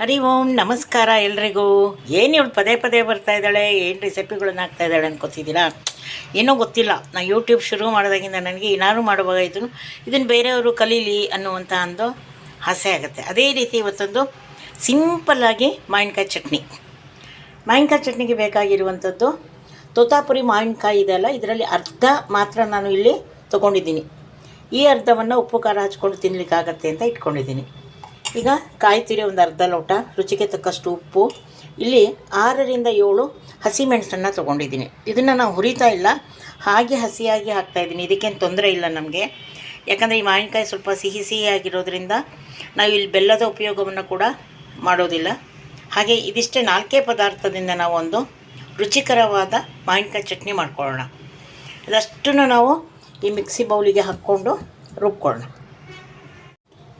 ಹರಿ ಓಂ, ನಮಸ್ಕಾರ ಎಲ್ರಿಗೂ. ಏನು ಇವಳು ಪದೇ ಪದೇ ಬರ್ತಾ ಇದ್ದಾಳೆ? ಏನು ರೆಸಿಪಿಗಳನ್ನ ಹಾಕ್ತಾ ಇದ್ದಾಳೆ ಅನ್ಕೋತಿದ್ದೀರಾ? ಏನೋ ಗೊತ್ತಿಲ್ಲ. ನಾ ಯೂಟ್ಯೂಬ್ ಶುರು ಮಾಡಿದಾಗಿಂದ ನನಗೆ ಏನಾದ್ರು ಮಾಡುವಾಗ ಇದನ್ನು ಇದನ್ನು ಬೇರೆಯವರು ಕಲೀಲಿ ಅನ್ನುವಂಥ ಒಂದು ಆಸೆ ಆಗುತ್ತೆ. ಅದೇ ರೀತಿ ಇವತ್ತೊಂದು ಸಿಂಪಲ್ಲಾಗಿ ಮಾವಿನಕಾಯಿ ಚಟ್ನಿ. ಮಾವಿನಕಾಯಿ ಚಟ್ನಿಗೆ ಬೇಕಾಗಿರುವಂಥದ್ದು ತೋತಾಪುರಿ ಮಾವಿನಕಾಯಿ ಇದೆಯಲ್ಲ ಇದರಲ್ಲಿ ಅರ್ಧ ಮಾತ್ರ ನಾನು ಇಲ್ಲಿ ತೊಗೊಂಡಿದ್ದೀನಿ. ಈ ಅರ್ಧವನ್ನು ಉಪ್ಪು, ಖಾರ ಹಚ್ಕೊಂಡು ತಿನ್ನಲಿಕ್ಕಾಗತ್ತೆ ಅಂತ ಇಟ್ಕೊಂಡಿದ್ದೀನಿ. ಈಗ ಕಾಯಿ ಒಂದು ಅರ್ಧ ಲೋಟ, ರುಚಿಗೆ ತಕ್ಕಷ್ಟು ಉಪ್ಪು. ಇಲ್ಲಿ ಆರರಿಂದ ಏಳು ಹಸಿಮೆಣಸನ್ನು ತೊಗೊಂಡಿದ್ದೀನಿ. ಇದನ್ನು ನಾವು ಹುರಿತಾ ಇಲ್ಲ, ಹಾಗೆ ಹಸಿಯಾಗಿ ಹಾಕ್ತಾಯಿದ್ದೀನಿ ಇದಕ್ಕೇನು ತೊಂದರೆ ಇಲ್ಲ ನಮಗೆ. ಯಾಕಂದರೆ ಈ ಮಾವಿನಕಾಯಿ ಸ್ವಲ್ಪ ಸಿಹಿ ಸಿಹಿ ಆಗಿರೋದ್ರಿಂದ ನಾವು ಇಲ್ಲಿ ಬೆಲ್ಲದ ಉಪಯೋಗವನ್ನು ಕೂಡ ಮಾಡೋದಿಲ್ಲ. ಹಾಗೆ ಇದಿಷ್ಟೇ ನಾಲ್ಕೇ ಪದಾರ್ಥದಿಂದ ನಾವು ಒಂದು ರುಚಿಕರವಾದ ಮಾವಿನಕಾಯಿ ಚಟ್ನಿ ಮಾಡ್ಕೊಳ್ಳೋಣ. ಇದಷ್ಟನ್ನು ನಾವು ಈ ಮಿಕ್ಸಿ ಬೌಲಿಗೆ ಹಾಕ್ಕೊಂಡು ರುಬ್ಕೊಳ್ಳೋಣ.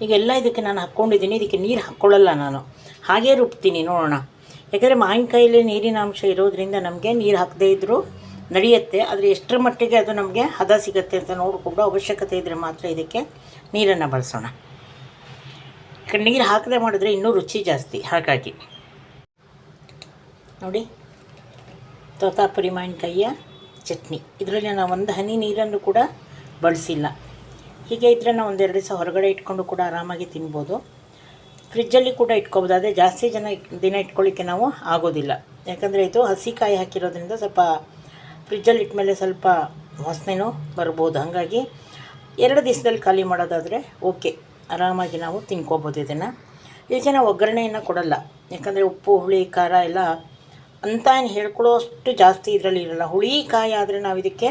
ಈಗ ಎಲ್ಲ ಇದಕ್ಕೆ ನಾನು ಹಾಕ್ಕೊಂಡಿದ್ದೀನಿ, ಇದಕ್ಕೆ ನೀರು ಹಾಕ್ಕೊಳ್ಳಲ್ಲ ನಾನು. ಹಾಗೇ ರುಬ್ತೀನಿ, ನೋಡೋಣ. ಯಾಕಂದರೆ ಮಾವಿನಕಾಯಲ್ಲಿ ನೀರಿನ ಅಂಶ ಇರೋದ್ರಿಂದ ನಮಗೆ ನೀರು ಹಾಕದೇ ಇದ್ದರೂ ನಡೆಯುತ್ತೆ. ಆದರೆ ಎಷ್ಟರ ಮಟ್ಟಿಗೆ ಅದು ನಮಗೆ ಹದ ಸಿಗುತ್ತೆ ಅಂತ ನೋಡಿಕೊಂಡು ಅವಶ್ಯಕತೆ ಇದ್ದರೆ ಮಾತ್ರ ಇದಕ್ಕೆ ನೀರನ್ನು ಬಳಸೋಣ. ನೀರು ಹಾಕದೆ ಮಾಡಿದ್ರೆ ಇನ್ನೂ ರುಚಿ ಜಾಸ್ತಿ. ಹಾಗಾಗಿ. ನೋಡಿ. ತೋತಾಪುರಿ ಮಾವಿನಕಾಯಿಯ ಚಟ್ನಿ. ಇದರಲ್ಲಿ ನಾನು ಒಂದು ಹನಿ ನೀರನ್ನು ಕೂಡ ಬಳಸಿಲ್ಲ. ಹೀಗೆ ಇದ್ದರೆ ನಾವು ಒಂದೆರಡು ದಿವಸ ಹೊರಗಡೆ ಇಟ್ಕೊಂಡು ಕೂಡ ಆರಾಮಾಗಿ ತಿನ್ಬೋದು. ಫ್ರಿಜ್ಜಲ್ಲಿ ಕೂಡ ಇಟ್ಕೋಬೋದು. ಆದರೆ ಜಾಸ್ತಿ ಜನ ದಿನ ಇಟ್ಕೊಳ್ಳಿಕ್ಕೆ ನಾವು ಆಗೋದಿಲ್ಲ. ಯಾಕಂದರೆ ಇದು ಹಸಿ ಕಾಯಿ ಹಾಕಿರೋದ್ರಿಂದ ಸ್ವಲ್ಪ ಫ್ರಿಜ್ಜಲ್ಲಿ ಇಟ್ಮೇಲೆ ಸ್ವಲ್ಪ ವಾಸನೆನೂ ಬರ್ಬೋದು. ಹಾಗಾಗಿ ಎರಡು ದಿವಸದಲ್ಲಿ ಖಾಲಿ ಮಾಡೋದಾದರೆ ಓಕೆ. ಆರಾಮಾಗಿ ನಾವು ತಿನ್ಕೋಬೋದು ಇದನ್ನು. ಇದಕ್ಕೆ ನಾವು ಒಗ್ಗರಣೆಯನ್ನು ಕೊಡಲ್ಲ. ಯಾಕಂದರೆ ಉಪ್ಪು, ಹುಳಿ, ಖಾರ ಎಲ್ಲ ಅಂತ ಏನು ಹೇಳ್ಕೊಳ್ಳೋ ಅಷ್ಟು ಜಾಸ್ತಿ ಇದರಲ್ಲಿ ಇರಲ್ಲ. ಹುಳಿ, ಕಾಯಿ ಆದರೆ ನಾವು ಇದಕ್ಕೆ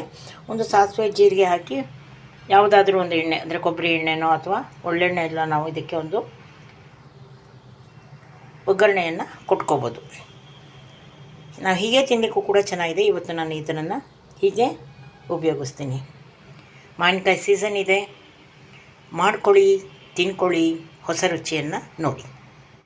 ಒಂದು ಸಾಸಿವೆ, ಜೀರಿಗೆ ಹಾಕಿ ಯಾವುದಾದ್ರೂ ಒಂದು ಎಣ್ಣೆ, ಅಂದರೆ ಕೊಬ್ಬರಿ ಎಣ್ಣೆನೋ ಅಥವಾ ಒಳ್ಳೆಣ್ಣೆ ಇಲ್ಲ ನಾವು ಇದಕ್ಕೆ ಒಂದು ಒಗ್ಗರಣೆಯನ್ನು ಕೊಟ್ಕೋಬೋದು. ನಾವು ಹೀಗೆ ತಿನ್ನಲಿಕ್ಕೂ ಕೂಡ ಚೆನ್ನಾಗಿದೆ. ಇವತ್ತು ನಾನು ಇದನ್ನು ಹೀಗೆ ಉಪಯೋಗಿಸ್ತೀನಿ. ಮಾವಿನಕಾಯಿ ಸೀಸನ್ ಇದೆ. ಮಾಡ್ಕೊಳ್ಳಿ, ತಿನ್ಕೊಳ್ಳಿ, ಹೊಸ ರುಚಿಯನ್ನು ನೋಡಿ.